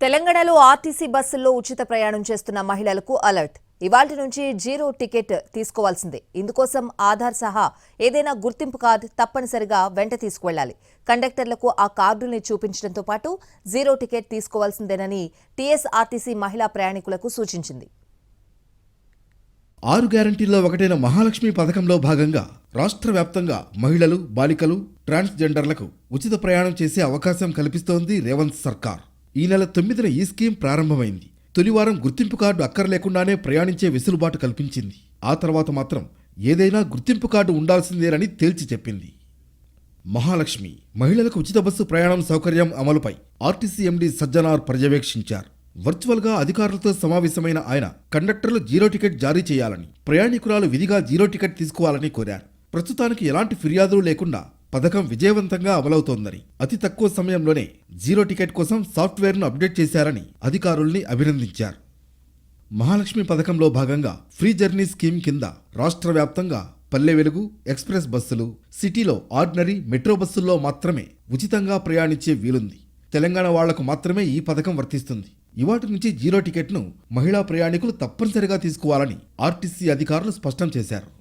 తెలంగాణలో ఆర్టీసీ బస్సుల్లో ఉచిత ప్రయాణం చేస్తున్న మహిళలకు అలర్ట్. ఇవాటి నుంచి జీరో టికెట్ తీసుకోవాల్సిందే. ఇందుకోసం ఆధార్ సహా ఏదైనా గుర్తింపు కార్డు తప్పనిసరిగా వెంట తీసుకువెళ్ళాలి కండక్టర్లకు ఆ కార్డుల్ని చూపించడంతో పాటు జీరో టికెట్ తీసుకోవాల్సిందేనని టీఎస్ఆర్టీసీ మహిళా ప్రయాణికులకు సూచించింది. ఆరు గ్యారంటీల్లో ఒకటైన మహాలక్ష్మి పథకంలో భాగంగా రాష్ట్ర వ్యాప్తంగా మహిళలు బాలికలు ట్రాన్స్జెండర్లకు ఉచిత ప్రయాణం చేసే అవకాశం కల్పిస్తోంది రేవంత్ సర్కార్. ఈ నెల తొమ్మిదిన ఈ స్కీమ్ ప్రారంభమైంది. తొలివారం గుర్తింపు కార్డు అక్కర్లేకుండానే ప్రయాణించే వెసులుబాటు కల్పించింది. ఆ తర్వాత మాత్రం ఏదైనా గుర్తింపు కార్డు ఉండాల్సిందేనని తేల్చి చెప్పింది. మహాలక్ష్మి మహిళలకు ఉచిత బస్సు ప్రయాణం సౌకర్యం అమలుపై ఆర్టీసీ ఎండీ సజ్జనార్ పర్యవేక్షించారు. వర్చువల్గా అధికారులతో సమావేశమైన ఆయన కండక్టర్లు జీరో టికెట్ జారీ చేయాలని ప్రయాణికురాలు విధిగా జీరో టికెట్ తీసుకోవాలని కోరారు. ప్రస్తుతానికి ఎలాంటి ఫిర్యాదులు లేకుండా పథకం విజయవంతంగా అమలవుతోందని అతి తక్కువ సమయంలోనే జీరో టికెట్ కోసం సాఫ్ట్వేర్ను అప్డేట్ చేశారని అధికారుల్ని అభినందించారు. మహాలక్ష్మి పథకంలో భాగంగా ఫ్రీ జర్నీ స్కీమ్ కింద రాష్ట్ర వ్యాప్తంగా పల్లె వెలుగు ఎక్స్ప్రెస్ బస్సులు సిటీలో ఆర్డినరీ మెట్రో బస్సుల్లో మాత్రమే ఉచితంగా ప్రయాణించే వీలుంది. తెలంగాణ వాళ్ళకు మాత్రమే ఈ పథకం వర్తిస్తుంది. ఇవాటి నుంచి జీరో టికెట్ను మహిళా ప్రయాణికులు తప్పనిసరిగా తీసుకోవాలని ఆర్టీసీ అధికారులు స్పష్టం చేశారు.